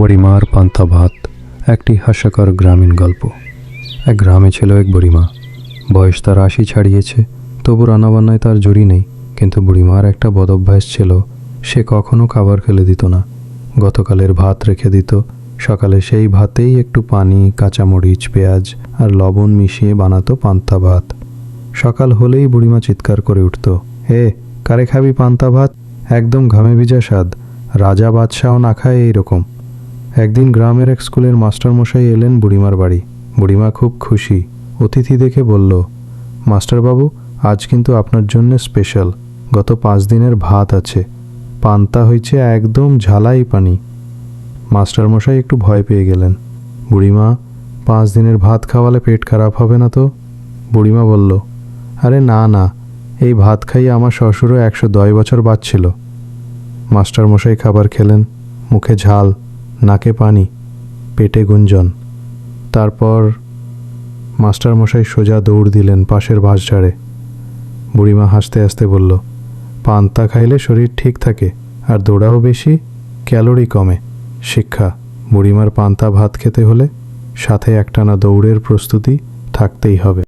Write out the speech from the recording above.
বুড়িমার পান্তা ভাত, একটি হাস্যকর গ্রামীণ গল্প। এক গ্রামে ছিল এক বুড়িমা। বয়স তার আশি ছাড়িয়েছে, তবু রান্নাবান্নায় তার জুড়ি নেই। কিন্তু বুড়িমার একটা বদভ্যাস ছিল, সে কখনো খাবার খেলে দিত না। গতকালের ভাত রেখে দিত। সকালে সেই ভাতেই একটু পানি, কাঁচামরিচ, পেঁয়াজ আর লবণ মিশিয়ে বানাতো পান্তা ভাত। সকাল হলেই বুড়িমা চিৎকার করে উঠত হে কারে খাবি পান্তা ভাত? একদম ঘামে ভিজা স্বাদ। রাজা বাদশাহ না খায় এইরকম। একদিন গ্রামের এক স্কুলের মাস্টারমশাই এলেন বুড়িমার বাড়ি। বুড়িমা খুব খুশি। অতিথি দেখে বলল, মাস্টারবাবু, আজ কিন্তু আপনার জন্য স্পেশাল। গত পাঁচ দিনের ভাত আছে। পান্তা হয়েছে একদম ঝালাই পানি। মাস্টারমশাই একটু ভয় পেয়ে গেলেন। বুড়িমা, পাঁচ দিনের ভাত খাওয়ালে পেট খারাপ হবে না তো? বুড়িমা বলল, আরে না না। এই ভাত খাইয়ে আমার শ্বশুরও একশো দশ বছর বাঁচছিল। মাস্টারমশাই খাবার খেলেন। মুখে ঝাল নাকে পানি, পেটে গুঞ্জন। তারপর মাস্টারমশাই সোজা দৌড় দিলেন পাশের বাঁশঝাড়ে বুড়িমা হাসতে হাসতে বলল, পান্তা খাইলে শরীর ঠিক থাকে, আর দৌড়াও বেশি, ক্যালোরি কমে। শিক্ষা, বুড়িমার পান্তা ভাত খেতে হলে সাথে একটানা দৌড়ের প্রস্তুতি থাকতেই হবে।